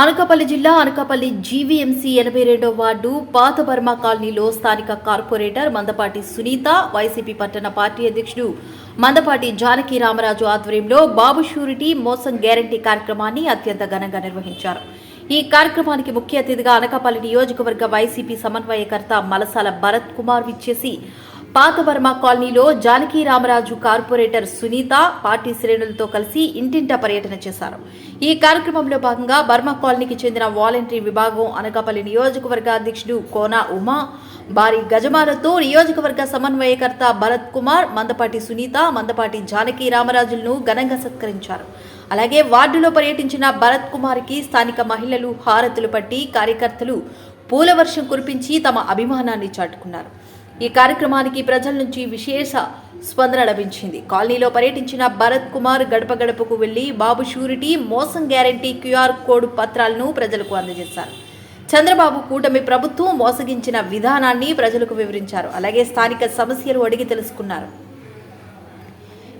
అనకాపల్లి జిల్లా అనకాపల్లి జీవీఎంసీ ఎనభై రెండో వార్డు పాత బర్మా కాలనీలో స్థానిక కార్పొరేటర్ మందపాటి సునీత వైసీపీ పట్టణ పార్టీ అధ్యక్షుడు మందపాటి జానకి రామరాజు ఆధ్వర్యంలో బాబు షూరిటీ మోసం గ్యారంటీ కార్యక్రమాన్ని అత్యంత ఘనంగా నిర్వహించారు. ఈ కార్యక్రమానికి ముఖ్య అతిథిగా అనకాపల్లి నియోజకవర్గ వైసీపీ సమన్వయకర్త మలసాల భరత్ కుమార్ విచ్చేసి పాతవర్మ బర్మా కాలనీలో జానకి రామరాజు కార్పొరేటర్ సునీత పార్టీ శ్రేణులతో కలిసి ఇంటింటా పర్యటన చేశారు. ఈ కార్యక్రమంలో భాగంగా బర్మా కాలనీకి చెందిన వాలంటరీ విభాగం అనకాపల్లి నియోజకవర్గ అధ్యక్షుడు కోన ఉమా భారీ గజమాలతో నియోజకవర్గ సమన్వయకర్త భరత్ కుమార్ మందపాటి సునీత మందపాటి జానకి రామరాజులను ఘనంగా సత్కరించారు. అలాగే వార్డులో పర్యటించిన భరత్ కుమార్కి స్థానిక మహిళలు హారతులు పట్టి కార్యకర్తలు పూలవర్షం కురిపించి తమ అభిమానాన్ని చాటుకున్నారు. ఈ కార్యక్రమానికి ప్రజల నుంచి విశేష స్పందన లభించింది. కాలనీలో పర్యటించిన భరత్ కుమార్ గడప గడపకు వెళ్ళి బాబు షూరిటీ మోసం గ్యారంటీ క్యూఆర్ కోడ్ పత్రాలను ప్రజలకు అందజేశారు. చంద్రబాబు కూటమి ప్రభుత్వం మోసగించిన విధానాన్ని ప్రజలకు వివరించారు. అలాగే స్థానిక సమస్యలు అడిగి తెలుసుకున్నారు.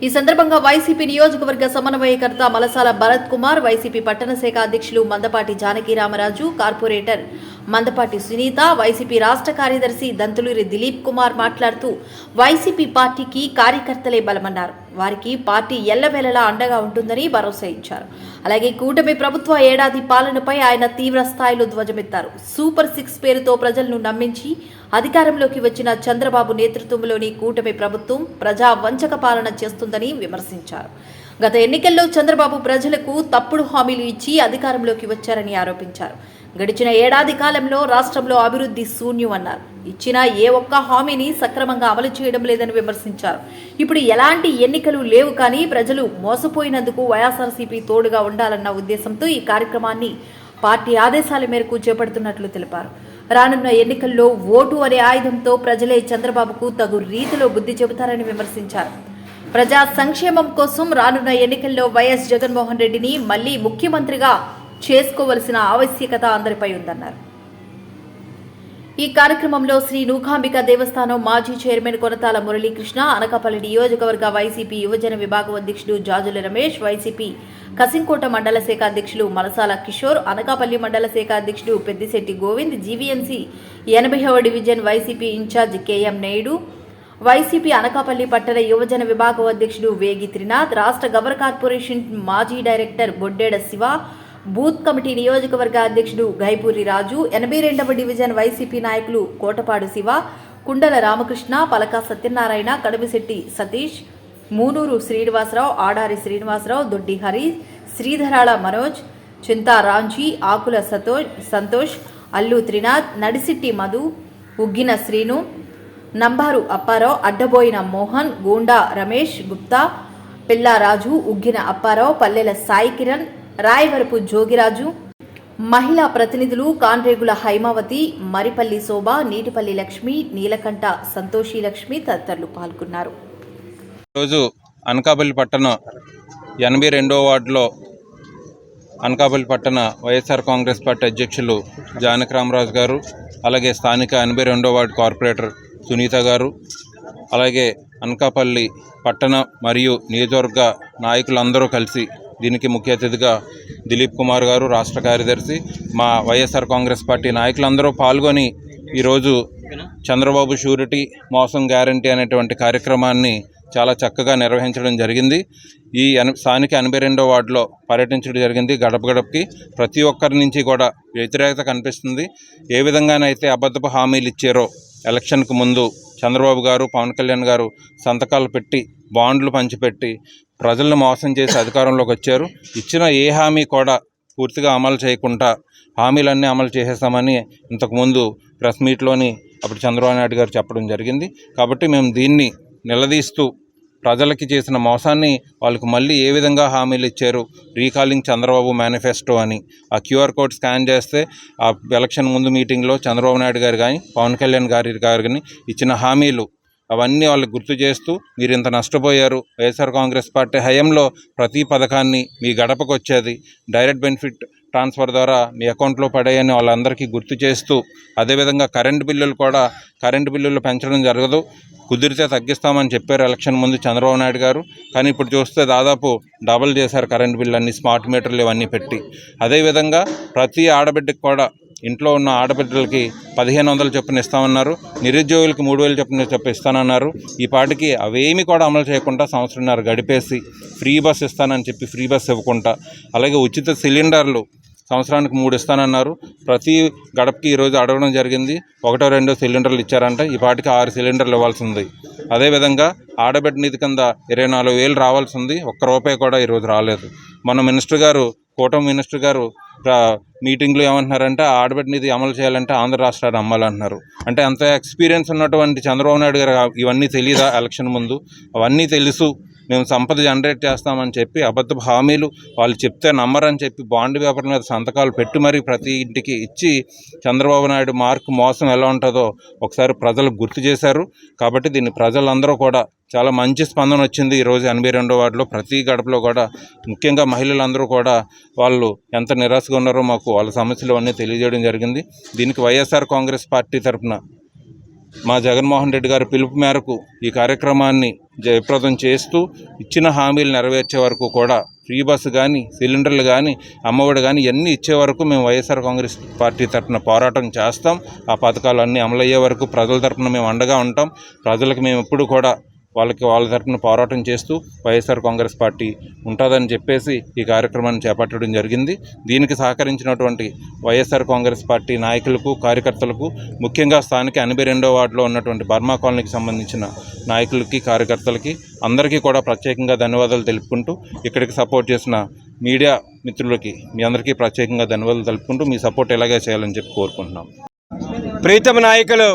ఈ సందర్భంగా వైసీపీ నియోజకవర్గ సమన్వయకర్త మలసాల భరత్ కుమార్ వైసీపీ పట్టణ శాఖ అధ్యక్షులు మందపాటి జానకి రామరాజు కార్పొరేటర్ మందపాటి సునీత వైసీపీ రాష్ట్ర కార్యదర్శి దంతులూరి దిలీప్ కుమార్ మాట్లాడుతూ వైసీపీ పార్టీకి కార్యకర్తలే బలమన్నారు. వారికి పార్టీ ఎల్లవేళలా అండగా ఉంటుందని భరోసా ఇచ్చారు. అలాగే కూటమి ప్రభుత్వ ఏడాది పాలనపై ఆయన తీవ్ర స్థాయిలో ధ్వజమెత్తారు. సూపర్ సిక్స్ పేరుతో ప్రజలను నమ్మించి అధికారంలోకి వచ్చిన చంద్రబాబు నేతృత్వంలోని కూటమి ప్రభుత్వం ప్రజా వంచక పాలన చేస్తుందని విమర్శించారు. గత ఎన్నికల్లో చంద్రబాబు ప్రజలకు తప్పుడు హామీలు ఇచ్చి అధికారంలోకి వచ్చారని ఆరోపించారు. గడిచిన ఏడాది కాలంలో రాష్ట్రంలో అభివృద్ధి శూన్యం అన్నారు. ఇచ్చిన ఏ ఒక్క హామీని సక్రమంగా అమలు చేయడం లేదని విమర్శించారు. ఇప్పుడు ఎలాంటి ఎన్నికలు లేవు కానీ ప్రజలు మోసపోయినందుకు వైఎస్ఆర్సీపీ తోడుగా ఉండాలన్న ఉద్దేశంతో ఈ కార్యక్రమాన్ని పార్టీ ఆదేశాల మేరకు చేపడుతున్నట్లు తెలిపారు. రానున్న ఎన్నికల్లో ఓటు అనే ఆయుధంతో ప్రజలే చంద్రబాబుకు తగు రీతిలో బుద్ధి చెబుతారని విమర్శించారు. ప్రజా సంక్షేమం కోసం రానున్న ఎన్నికల్లో వైఎస్ జగన్మోహన్ రెడ్డిని మళ్ళీ ముఖ్యమంత్రిగా చేసుకోవలసిన ఆవశ్యకత అందరిపై ఉందన్నారు. ఈ కార్యక్రమంలో శ్రీ నూకాంబిక దేవస్థానం మాజీ చైర్మన్ కొనతాల మురళీకృష్ణ అనకాపల్లి నియోజకవర్గ వైసీపీ యువజన విభాగం అధ్యక్షుడు జాజుల రమేష్ వైసీపీ కసింకోట మండల శాఖ అధ్యక్షులు మలసాల కిషోర్ అనకాపల్లి మండల శాఖ అధ్యక్షుడు పెద్దిశెట్టి గోవింద్ జీవీఎంసీ ఎనభైవ division YCP incharge KM Naidu YCP Anakapalli పట్టణ యువజన విభాగం అధ్యక్షుడు వేగి త్రినాథ్ రాష్ట్ర గవర్ కార్పొరేషన్ మాజీ director Boddeda Siva booth committee నియోజకవర్గ అధ్యక్షుడు గైపూరి రాజు ఎనభై రెండవ డివిజన్ వైసీపీ నాయకులు కోటపాడు శివ కుండల రామకృష్ణ పలక సత్యనారాయణ కడమిశెట్టి సతీష్ మూనూరు శ్రీనివాసరావు ఆడారి శ్రీనివాసరావు దొడ్డి హరి శ్రీధరాళ మనోజ్ చింతా రాంజీ ఆకుల సతో సంతోష్ అల్లు త్రినాథ్ నడిసిట్టి మధు ఉగ్గిన శ్రీను నంబారు అప్పారావు అడ్డబోయిన మోహన్ గూండా రమేష్ గుప్తా పిల్లారాజు ఉగ్గిన అప్పారావు పల్లెల సాయి కిరణ్ రాయవరపు జోగిరాజు మహిళా ప్రతినిధులు కాన్రేగుల హైమావతి మరిపల్లి శోభ నీటిపల్లి లక్ష్మి నీలకంఠ సంతోషి లక్ష్మి తదితరులు పాల్గొన్నారు. రోజు అనకాపల్లి పట్టణ ఎనభై రెండో వార్డులో అనకాపల్లి పట్టణ వైఎస్ఆర్ కాంగ్రెస్ పార్టీ అధ్యక్షులు జానకరామరాజు గారు అలాగే స్థానిక ఎనభై రెండో వార్డు కార్పొరేటర్ సునీత గారు అలాగే అనకాపల్లి పట్టణ మరియు నియోజకవర్గ నాయకులందరూ కలిసి దీనికి ముఖ్య అతిథిగా దిలీప్ కుమార్ గారు రాష్ట్ర కార్యదర్శి మా వైఎస్ఆర్ కాంగ్రెస్ పార్టీ నాయకులందరూ పాల్గొని ఈరోజు చంద్రబాబు షూరిటీ మోసం గ్యారంటీ అనేటువంటి కార్యక్రమాన్ని చాలా చక్కగా నిర్వహించడం జరిగింది. ఈ అను స్థానిక ఎనభై రెండో వార్డులో పర్యటించడం జరిగింది. గడప గడపకి ప్రతి ఒక్కరి నుంచి కూడా వ్యతిరేకత కనిపిస్తుంది. ఏ విధంగానైతే అబద్ధపు హామీలు ఇచ్చారో ఎలక్షన్కు ముందు చంద్రబాబు గారు పవన్ కళ్యాణ్ గారు సంతకాలు పెట్టి బాండ్లు పంచిపెట్టి ప్రజలను మోసం చేసి అధికారంలోకి వచ్చారు. ఇచ్చిన ఏ హామీ కూడా పూర్తిగా అమలు చేయకుండా హామీలన్నీ అమలు చేసేస్తామని ఇంతకుముందు ప్రెస్ మీట్లోని అప్పుడు చంద్రబాబు నాయుడు గారు చెప్పడం జరిగింది. కాబట్టి మేము దీన్ని నిలదీస్తూ ప్రజలకి చేసిన మోసాన్ని వాళ్ళకు మళ్ళీ ఏ విధంగా హామీలు ఇచ్చారు? రీకాలింగ్ చంద్రబాబు మేనిఫెస్టో అని. ఆ క్యూఆర్ కోడ్ స్కాన్ చేస్తే ఆ ఎలక్షన్ ముందు మీటింగ్లో చంద్రబాబు నాయుడు గారు కానీ పవన్ కళ్యాణ్ గారి గారు కానీ ఇచ్చిన హామీలు అవన్నీ వాళ్ళకి గుర్తు చేస్తూ మీరు ఇంత నష్టపోయారు. వైఎస్ఆర్ కాంగ్రెస్ పార్టీ హయాంలో ప్రతి పథకాన్ని మీ గడపకు వచ్చేది డైరెక్ట్ బెనిఫిట్ ట్రాన్స్ఫర్ ద్వారా మీ అకౌంట్లో పడాయని వాళ్ళందరికీ గుర్తు చేస్తూ అదేవిధంగా కరెంటు బిల్లులు కూడా కరెంటు బిల్లులు పెంచడం జరగదు. కుదిరితే తగ్గిస్తామని చెప్పారు ఎలక్షన్ ముందు చంద్రబాబు నాయుడు గారు. కానీ ఇప్పుడు చూస్తే దాదాపు డబల్ చేశారు కరెంటు బిల్లు అన్ని స్మార్ట్ మీటర్లు ఇవన్నీ పెట్టి. అదేవిధంగా ప్రతి ఆడబిడ్డకి కూడా ఇంట్లో ఉన్న ఆడబిడ్డలకి పదిహేను వందలు చొప్పున ఇస్తామన్నారు. నిరుద్యోగులకి మూడు వేలు చొప్పున చెప్పి ఇస్తానన్నారు. ఈ పాటికి అవేమి కూడా అమలు చేయకుండా సంవత్సరంన్నర గడిపేసి ఫ్రీ బస్ ఇస్తానని చెప్పి ఫ్రీ బస్ ఇవ్వకుండా అలాగే ఉచిత సిలిండర్లు సంవత్సరానికి మూడు ఇస్తానన్నారు. ప్రతి గడపకి ఈరోజు అడగడం జరిగింది. ఒకటో రెండో సిలిండర్లు ఇచ్చారంట. ఈ పాటికి ఆరు సిలిండర్లు ఇవ్వాల్సి ఉంది అదేవిధంగా ఆడబిడ్డ నిధి కింద ఇరవై నాలుగు వేలు రావాల్సి ఉంది ఒక్క రూపాయి కూడా ఈరోజు రాలేదు. మన మినిస్టర్ గారు కూటమి మినిస్టర్ గారు మీటింగ్లు మీటింగ్లో ఏమంటున్నారంటే ఆడబిడ్డ నిధి అమలు చేయాలంటే ఆంధ్ర రాష్ట్రాన్ని అమ్మాలంటున్నారు. అంటే అంత ఎక్స్పీరియన్స్ ఉన్నటువంటి చంద్రబాబు నాయుడు గారు ఇవన్నీ తెలియదా ఎలక్షన్ ముందు? అవన్నీ తెలుసు. మేము సంపద జనరేట్ చేస్తామని చెప్పి అబద్ధ హామీలు వాళ్ళు చెప్తే నమ్మరని చెప్పి బాండ్ పేపర్ మీద సంతకాలు పెట్టి మరీ ప్రతి ఇంటికి ఇచ్చి చంద్రబాబు నాయుడు మార్క్ మోసం ఎలా ఉంటుందో ఒకసారి ప్రజలకు గుర్తు చేశారు. కాబట్టి దీన్ని ప్రజలందరూ కూడా చాలా మంచి స్పందన వచ్చింది. ఈరోజు ఎనభై రెండో వార్డులో ప్రతి గడపలో కూడా ముఖ్యంగా మహిళలందరూ కూడా వాళ్ళు ఎంత నిరాశగా ఉన్నారో మాకు వాళ్ళ సమస్యలు అన్నీ తెలియజేయడం జరిగింది. దీనికి వైఎస్ఆర్ కాంగ్రెస్ పార్టీ తరఫున మా జగన్మోహన్ రెడ్డి గారి పిలుపు మేరకు ఈ కార్యక్రమాన్ని జయప్రదం చేస్తూ ఇచ్చిన హామీలు నెరవేర్చే వరకు కూడా ఫ్రీ బస్సు కానీ సిలిండర్లు కానీ అమ్మఒడి కానీ ఇవన్నీ ఇచ్చే వరకు మేము వైఎస్ఆర్ కాంగ్రెస్ పార్టీ తరఫున పోరాటం చేస్తాం. ఆ పథకాలు అన్నీ అమలయ్యే వరకు ప్రజల తరఫున మేము అండగా ఉంటాం. ప్రజలకు మేము ఎప్పుడు కూడా వాళ్ళకి వాళ్ళ తరఫున పోరాటం చేస్తూ వైఎస్ఆర్ కాంగ్రెస్ పార్టీ ఉంటుందని చెప్పేసి ఈ కార్యక్రమాన్ని చేపట్టడం జరిగింది. దీనికి సహకరించినటువంటి వైఎస్ఆర్ కాంగ్రెస్ పార్టీ నాయకులకు కార్యకర్తలకు ముఖ్యంగా స్థానిక ఎనభై రెండో వార్డులో ఉన్నటువంటి బర్మా కాలనీకి సంబంధించిన నాయకులకి కార్యకర్తలకి అందరికీ కూడా ప్రత్యేకంగా ధన్యవాదాలు తెలుపుకుంటూ ఇక్కడికి సపోర్ట్ చేసిన మీడియా మిత్రులకి మీ అందరికీ ప్రత్యేకంగా ధన్యవాదాలు తెలుపుకుంటూ మీ సపోర్ట్ ఎలాగే చేయాలని చెప్పి కోరుకుంటున్నాం. ప్రీతమ నాయకులు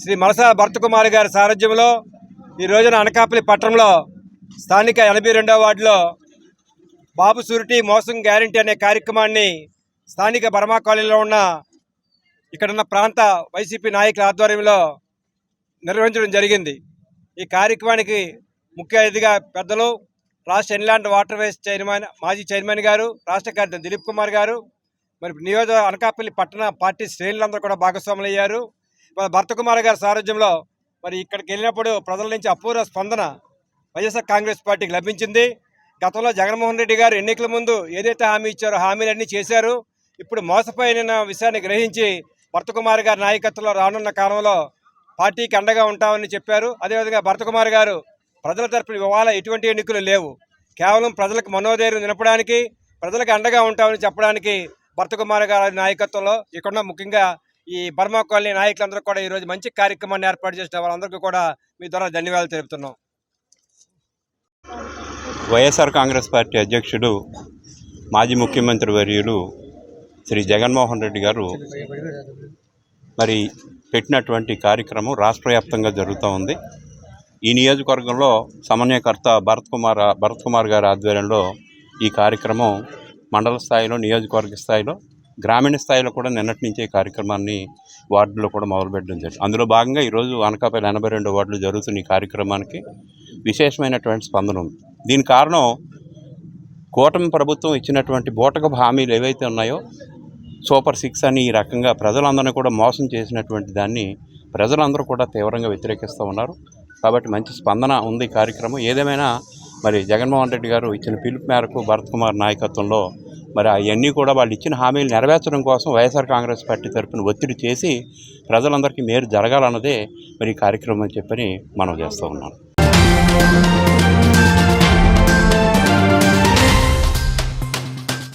శ్రీ మలసా భర్తకుమారి గారి సారథ్యంలో ఈ రోజున అనకాపల్లి పట్టణంలో స్థానిక ఎనభై రెండవ వార్డులో బాబు సూరిటీ మోసం గ్యారంటీ అనే కార్యక్రమాన్ని స్థానిక బర్మా కాలనీలో ఉన్న ఇక్కడున్న ప్రాంత వైసీపీ నాయకుల ఆధ్వర్యంలో నిర్వహించడం జరిగింది. ఈ కార్యక్రమానికి ముఖ్య అతిథిగా పెద్దలు రాష్ట్ర ఇన్లాండ్ వాటర్ వేస్ చైర్మన్ మాజీ చైర్మన్ గారు రాష్ట్ర కార్యదర్శి దిలీప్ కుమార్ గారు మరి నియోజక అనకాపల్లి పట్టణ పార్టీ శ్రేణులందరూ కూడా భాగస్వాములు అయ్యారు భర్త కుమార్ గారి సారథ్యంలో మరి ఇక్కడికి వెళ్ళినప్పుడు ప్రజల నుంచి అపూర్వ స్పందన వైఎస్ఆర్ కాంగ్రెస్ పార్టీకి లభించింది. గతంలో జగన్మోహన్ రెడ్డి గారు ఎన్నికల ముందు ఏదైతే హామీ ఇచ్చారో హామీలన్నీ చేశారు. ఇప్పుడు మోసపోయిన విషయాన్ని గ్రహించి భర్తకుమార్ గారి నాయకత్వంలో రానున్న కాలంలో పార్టీకి అండగా ఉంటామని చెప్పారు. అదేవిధంగా భరతకుమార్ గారు ప్రజల తరపున ఇవాళ ఎటువంటి ఎన్నికలు లేవు. కేవలం ప్రజలకు మనోధైర్యం నిలపడానికి ప్రజలకు అండగా ఉంటామని చెప్పడానికి భర్తకుమార్ గారి నాయకత్వంలో ఇక్కడ ముఖ్యంగా ఈ బర్మా కాలనీ నాయకులందరూ కూడా ఈరోజు మంచి కార్యక్రమాన్ని ఏర్పాటు చేసిన వాళ్ళందరికీ కూడా మీ ద్వారా ధన్యవాదాలు తెలుపుతున్నాం. వైఎస్ఆర్ కాంగ్రెస్ పార్టీ అధ్యక్షుడు మాజీ ముఖ్యమంత్రి వర్యులు శ్రీ జగన్మోహన్ రెడ్డి గారు మరి పెట్టినటువంటి కార్యక్రమం రాష్ట్ర వ్యాప్తంగా జరుగుతూ ఉంది. ఈ నియోజకవర్గంలో సమన్వయకర్త భరత్ కుమార్ భరత్ కుమార్ గారి ఆధ్వర్యంలో ఈ కార్యక్రమం మండల స్థాయిలో నియోజకవర్గ స్థాయిలో గ్రామీణ స్థాయిలో కూడా నిన్నటి నుంచే ఈ కార్యక్రమాన్ని వార్డులో కూడా మొదలుపెట్టడం జరిగింది. అందులో భాగంగా ఈరోజు అనకాపల్లి ఎనభై రెండు వార్డులు జరుగుతున్న ఈ కార్యక్రమానికి విశేషమైనటువంటి స్పందన ఉంది. దీని కారణం కూటమి ప్రభుత్వం ఇచ్చినటువంటి బూటకపు హామీలు ఏవైతే ఉన్నాయో సూపర్ సిక్స్ అని ఈ రకంగా ప్రజలందరినీ కూడా మోసం చేసినటువంటి దాన్ని ప్రజలందరూ కూడా తీవ్రంగా వ్యతిరేకిస్తూ ఉన్నారు. కాబట్టి మంచి స్పందన ఉంది కార్యక్రమం. ఏదేమైనా మరి జగన్మోహన్ రెడ్డి గారు ఇచ్చిన పిలుపు మేరకు భరత్ కుమార్ నాయకత్వంలో మరి అవన్నీ కూడా వాళ్ళు ఇచ్చిన హామీలు నెరవేర్చడం కోసం వైఎస్ఆర్ కాంగ్రెస్ పార్టీ తరఫున ఒత్తిడి చేసి ప్రజలందరికీ మేలు జరగాలన్నదే మరి ఈ కార్యక్రమం అని చెప్పని మనం చేస్తూ ఉన్నాం.